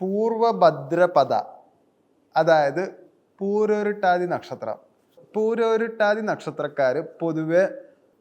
പൂർവഭദ്രപദ അതായത് പൂരോരുട്ടാതി നക്ഷത്രം. പൂരോരുട്ടാതി നക്ഷത്രക്കാർ പൊതുവെ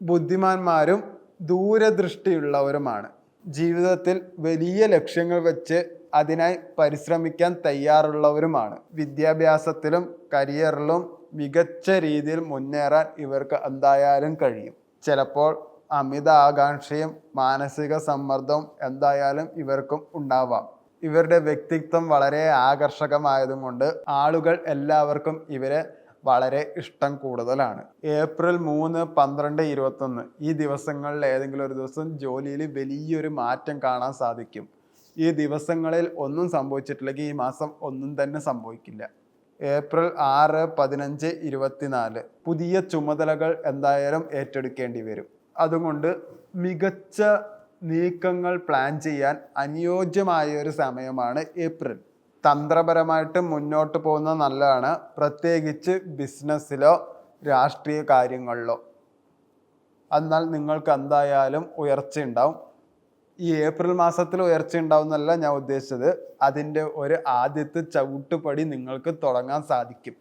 ബുദ്ധിമാന്മാരും ദൂരദൃഷ്ടിയുള്ളവരുമാണ്. ജീവിതത്തിൽ വലിയ ലക്ഷ്യങ്ങൾ വെച്ച് അതിനായി പരിശ്രമിക്കാൻ തയ്യാറുള്ളവരുമാണ്. വിദ്യാഭ്യാസത്തിലും കരിയറിലും മികച്ച രീതിയിൽ മുന്നേറാൻ ഇവർക്ക് എന്തായാലും കഴിയും. ചിലപ്പോൾ അമിത ആകാംക്ഷയും മാനസിക സമ്മർദ്ദവും എന്തായാലും ഇവർക്കും ഉണ്ടാവാം. ഇവരുടെ വ്യക്തിത്വം വളരെ ആകർഷകമായതും കൊണ്ട് ആളുകൾ എല്ലാവർക്കും ഇവരെ വളരെ ഇഷ്ടം കൂടുതലാണ്. ഏപ്രിൽ മൂന്ന് പന്ത്രണ്ട് ഇരുപത്തൊന്ന് ഈ ദിവസങ്ങളിൽ ഏതെങ്കിലും ഒരു ദിവസം ജോലിയിൽ വലിയൊരു മാറ്റം കാണാൻ സാധിക്കും. ഈ ദിവസങ്ങളിൽ ഒന്നും സംഭവിച്ചിട്ടില്ലെങ്കിൽ ഈ മാസം ഒന്നും തന്നെ സംഭവിക്കില്ല. ഏപ്രിൽ ആറ് പതിനഞ്ച് ഇരുപത്തിനാല് പുതിയ ചുമതലകൾ എന്തായാലും ഏറ്റെടുക്കേണ്ടി വരും. അതുകൊണ്ട് മികച്ച നീക്കങ്ങൾ പ്ലാൻ ചെയ്യാൻ അനുയോജ്യമായ ഒരു സമയമാണ് ഏപ്രിൽ. തന്ത്രപരമായിട്ട് മുന്നോട്ട് പോകുന്നത് നല്ലതാണ്. പ്രത്യേകിച്ച് ബിസിനസ്സിലോ രാഷ്ട്രീയ കാര്യങ്ങളിലോ. എന്നാൽ നിങ്ങൾക്ക് എന്തായാലും ഉയർച്ച ഉണ്ടാവും. ഈ ഏപ്രിൽ മാസത്തിൽ ഉയർച്ച ഉണ്ടാവുന്നല്ല ഞാൻ ഉദ്ദേശിച്ചത്. അതിന്റെ ഒരു ആദ്യത്തെ ചവിട്ടുപടി നിങ്ങൾക്ക് തുടങ്ങാൻ സാധിക്കും.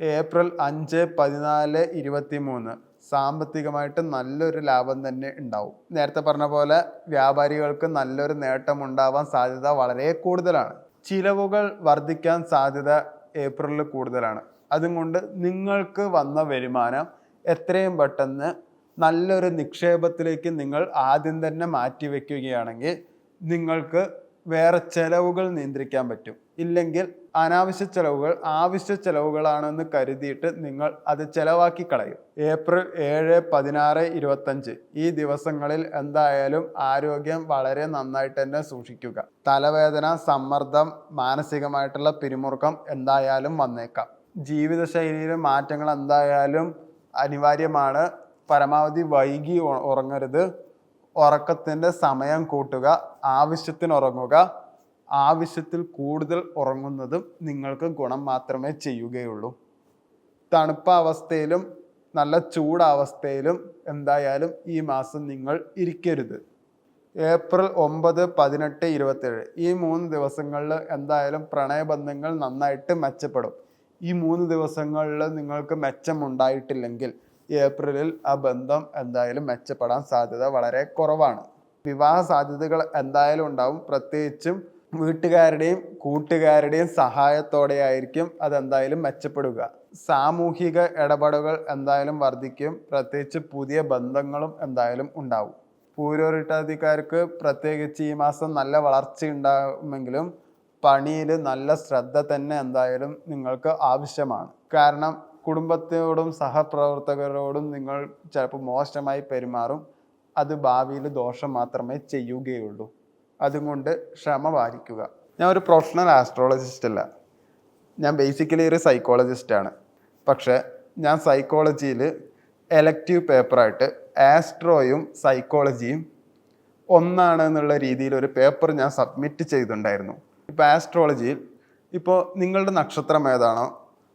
ഏപ്രിൽ അഞ്ച് പതിനാല് ഇരുപത്തി മൂന്ന് സാമ്പത്തികമായിട്ട് നല്ലൊരു ലാഭം തന്നെ ഉണ്ടാവും. നേരത്തെ പറഞ്ഞ പോലെ വ്യാപാരികൾക്ക് നല്ലൊരു നേട്ടം ഉണ്ടാവാൻ സാധ്യത വളരെ കൂടുതലാണ്. ചിലവുകൾ വർദ്ധിക്കാൻ സാധ്യത ഏപ്രിലിൽ കൂടുതലാണ്. അതുകൊണ്ട് നിങ്ങൾക്ക് വന്ന വരുമാനം എത്രയും പെട്ടെന്ന് നല്ലൊരു നിക്ഷേപത്തിലേക്ക് നിങ്ങൾ ആദ്യം തന്നെ മാറ്റിവെക്കുകയാണെങ്കിൽ നിങ്ങൾക്ക് വേറെ ചെലവുകൾ നിയന്ത്രിക്കാൻ പറ്റും. ഇല്ലെങ്കിൽ അനാവശ്യ ചെലവുകൾ ആവശ്യ ചെലവുകളാണെന്ന് കരുതിയിട്ട് നിങ്ങൾ അത് ചെലവാക്കി കളയും. ഏപ്രിൽ ഏഴ് പതിനാറ് ഇരുപത്തഞ്ച്. ഈ ദിവസങ്ങളിൽ എന്തായാലും ആരോഗ്യം വളരെ നന്നായിട്ട് തന്നെ സൂക്ഷിക്കുക. തലവേദന സമ്മർദ്ദം മാനസികമായിട്ടുള്ള പിരിമുറുക്കം എന്തായാലും വന്നേക്കാം. ജീവിതശൈലിയിലെ മാറ്റങ്ങൾ എന്തായാലും അനിവാര്യമാണ്. പരമാവധി വൈകി ഉറങ്ങരുത്. ഉറക്കത്തിന്റെ സമയം കൂട്ടുക ആവശ്യത്തിന് ഉറങ്ങുക. ആവശ്യത്തിൽ കൂടുതൽ ഉറങ്ങുന്നതും നിങ്ങൾക്ക് ഗുണം മാത്രമേ ചെയ്യുകയുള്ളൂ. തണുപ്പ അവസ്ഥയിലും നല്ല ചൂടാവസ്ഥയിലും എന്തായാലും ഈ മാസം നിങ്ങൾ ഇരിക്കരുത്. ഏപ്രിൽ ഒമ്പത് പതിനെട്ട് ഇരുപത്തേഴ്. ഈ മൂന്ന് ദിവസങ്ങളിൽ എന്തായാലും പ്രണയബന്ധങ്ങൾ നന്നായിട്ട് മെച്ചപ്പെടും. ഈ മൂന്ന് ദിവസങ്ങളിൽ നിങ്ങൾക്ക് മെച്ചമുണ്ടായിട്ടില്ലെങ്കിൽ ഏപ്രിലിൽ ആ ബന്ധം എന്തായാലും മെച്ചപ്പെടാൻ സാധ്യത വളരെ കുറവാണ്. വിവാഹ സാധ്യതകൾ എന്തായാലും ഉണ്ടാവും. പ്രത്യേകിച്ചും വീട്ടുകാരുടെയും കൂട്ടുകാരുടെയും സഹായത്തോടെ ആയിരിക്കും അതെന്തായാലും മെച്ചപ്പെടുക. സാമൂഹിക ഇടപെടലുകൾ എന്തായാലും വർദ്ധിക്കും. പ്രത്യേകിച്ച് പുതിയ ബന്ധങ്ങളും എന്തായാലും ഉണ്ടാവും. പൂരോരിട്ടാധികാർക്ക് പ്രത്യേകിച്ച് ഈ മാസം നല്ല വളർച്ച ഉണ്ടാകുമെങ്കിലും പണിയിൽ നല്ല ശ്രദ്ധ തന്നെ എന്തായാലും നിങ്ങൾക്ക് ആവശ്യമാണ്. കാരണം കുടുംബത്തോടും സഹപ്രവർത്തകരോടും നിങ്ങൾ ചിലപ്പോൾ മോശമായി പെരുമാറും. അത് ഭാവിയിൽ ദോഷം മാത്രമേ ചെയ്യുകയുള്ളൂ. അതുകൊണ്ട് ക്ഷമ പാലിക്കുക. ഞാൻ ഒരു പ്രൊഫഷണൽ ആസ്ട്രോളജിസ്റ്റ് അല്ല. ഞാൻ ബേസിക്കലി ഒരു സൈക്കോളജിസ്റ്റാണ് പക്ഷേ ഞാൻ സൈക്കോളജിയിൽ എലക്റ്റീവ് പേപ്പറായിട്ട് ആസ്ട്രോയും സൈക്കോളജിയും ഒന്നാണ് എന്നുള്ള രീതിയിൽ ഒരു പേപ്പർ ഞാൻ സബ്മിറ്റ് ചെയ്തിട്ടുണ്ടായിരുന്നു. ഇപ്പോൾ ആസ്ട്രോളജിയിൽ ഇപ്പോൾ നിങ്ങളുടെ നക്ഷത്രം ഏതാണോ?